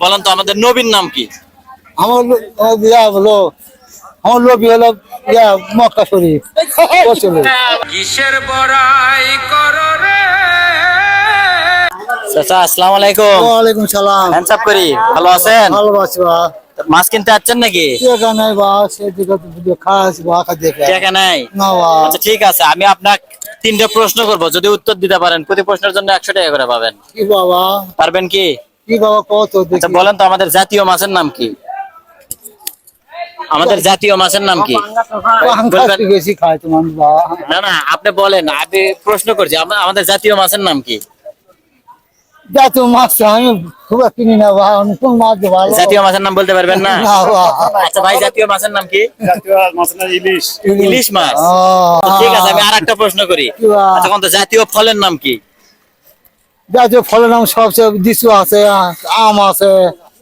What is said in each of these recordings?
বলেন তো আমাদের নবীর নাম কি? আমার ইয়া হলো আমার লোক হলো ইয়া মক্কা শরীফ। ও চলে চাচা আসসালামু আলাইকুম। ওয়ালাইকুম সালাম। হ্যান্ডস আপ করি ভালো আছেন? ভালোবাসি বা। মাছ কিনতে যাচ্ছেন নাকি? টাকা নাই বা সেদিকে তো খাস বা দেখে। টাকা নাই? না বা। আচ্ছা ঠিক আছে আমি আপনার তিনটে প্রশ্ন করব যদি উত্তর দিতে পারেন। প্রতি প্রশ্নের জন্য একশো টাকা করে পাবেন। কি বাবা? পারবেন কি? কি বাবা কত আচ্ছা বলেন তো আমাদের জাতীয় মাছের নাম কি? আমাদের জাতীয় মাছের নাম কি? না না আপনি বলেন আমি প্রশ্ন করছি আমাদের জাতীয় মাছের নাম কি? মাছ আমি খুব কিনি না বা আমি কোন মাছ ভালো? জাতীয় মাছের নাম বলতে পারবেন না? আচ্ছা ভাই জাতীয় মাছের নাম কি? ইলিশ। ইলিশ। মাছ। ঠিক আছে আমি আর একটা প্রশ্ন করি? আচ্ছা কোন জাতীয় ফলের নাম কি? জাতীয় ফলের নাম সবচেয়ে দিশু আছে আম আছে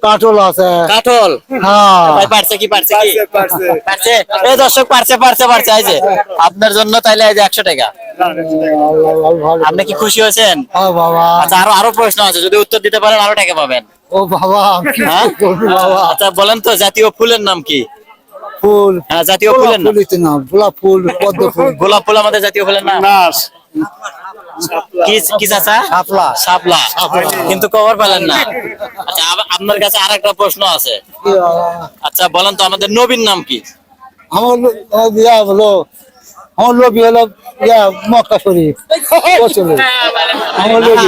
কাঁঠল আছে। কাঠল? হ্যাঁ। ভাই পারছে কি পারছে কি? পারছে, পারছে। পারছে? এই দর্শক পারছে পারছে পারছে এই যে। আপনার জন্য তাইলে এই যে একশো টাকা। আপনি কি খুশি হয়েছেন? বাবা। আচ্ছা আরও আরও প্রশ্ন আছে। যদি উত্তর দিতে পারেন আরও টাকা পাবেন। ও বাবা হ্যাঁ? বাবা। আচ্ছা বলেন তো জাতীয় ফুলের নাম কি? ফুল। হ্যাঁ জাতীয় ফুলের নাম। গোলাপ ফুল পদ্ম ফুল। গোলাপ ফুল আমাদের জাতীয় ফুলের নাম? কি কি চাচা? শাপলা। শাপলা। কিন্তু কবর পেলেন না। আচ্ছা আপনার কাছে আর একটা প্রশ্ন আছে। আচ্ছা বলেন তো আমাদের নবীর নাম কি? আমার ইয়া হলো আমার লোক হলো ইয়া মক্কা শরীফ। ও আমার লোক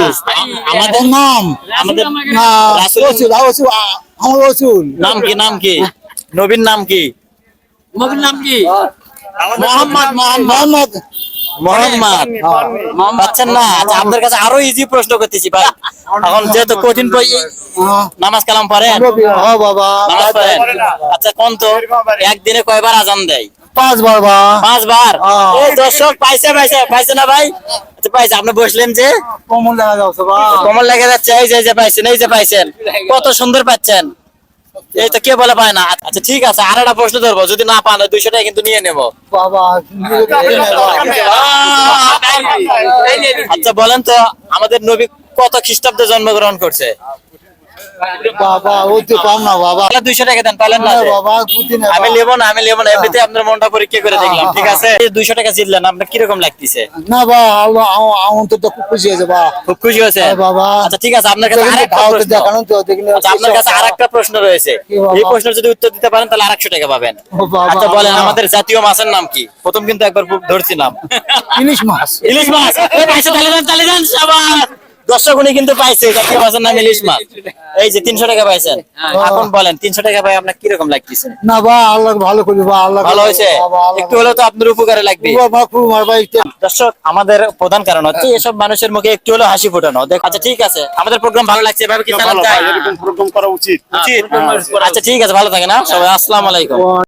আমাদের নাম? আমাদের আমার রসুল। কি নাম কি? নবীর নাম কি? নবীর নাম কি? মোহাম্মদ মোহাম্মদ। মোহাম্মদ। পাচ্ছেন না? আচ্ছা আপনার কাছে আরও ইজি প্রশ্ন করতেছি ভাই। এখন যেহেতু কঠিন বই হ্যাঁ, নামাজ কালাম নবী, হ্যাঁ পড়েন? আচ্ছা কোন তো? একদিনে কয়বার আজান দেয়? পাঁচবার বা পাঁচবার? হ্যাঁ। এই দর্শক পাইছে পাইছে পাইছে না ভাই? আচ্ছা পাইছে আপনি বসলেন যে। কমল দেখা যাচ্ছে কমল লেগে যাচ্ছে এই যে এই যে পাইছেন এই যে পাইছেন। কত সুন্দর পাচ্ছেন। এই তো কে বলে পায় না? আচ্ছা ঠিক আছে আর একটা প্রশ্ন ধরবো। যদি না পান দুইশো টাকা কিন্তু নিয়ে নেব। বাবা। আচ্ছা বলেন তো আমাদের নবী কত খ্রিস্টাব্দে জন্মগ্রহণ করছে? বাবা ওই তো পাম না বাবা। দুইশো টাকা দেন পাইলেন না বাবা আমি। না আমি না এমনিতে আপনার মনটা পরীক্ষা করে দেখলাম ঠিক আছে? দুইশো টাকা জিতলেন আপনার কীরকম লাগতেছে? না বা খুব খুশি হয়েছে বা। খুব খুশি হয়েছে? হ্যাঁ, বাবা। আচ্ছা ঠিক আছে আপনার কাছে আচ্ছা আপনার কাছে আরেকটা প্রশ্ন রয়েছে। এই প্রশ্নের যদি উত্তর দিতে পারেন তাহলে আরেকশো টাকা পাবেন। আচ্ছা বলেন আমাদের জাতীয় মাছের নাম কি? প্রথম কিন্তু একবার ধরছিলাম। ইলিশ মাছ। ইলিশ মাছ! তালে যান তালে যান সবার দর্শক উনি কিন্তু পাইছে জাতীয় মাছের নাম ইলিশ মাছ এই যে তিনশো টাকা পাইছেন। এখন বলেন তিনশো টাকা পাই আপনার কীরকম লাগতেছে? না বা আল্লাহ ভালো করি বা আল্লাহ ভালো হয়েছে? একটু হলেও তো আপনার উপকারে লাগবে। বাবা, খুব আমার ভাই দর্শক আমাদের প্রধান কারণ হচ্ছে এসব মানুষের মুখে একটু হলেও হাসি ফোটানো। দেখ আচ্ছা ঠিক আছে। আমাদের প্রোগ্রাম ভালো লাগছে এভাবে কি চালান যায় এরকম প্রোগ্রাম করা উচিত। উচিত। আচ্ছা ঠিক আছে ভালো থাকে না সবাই আসসালামু আলাইকুম।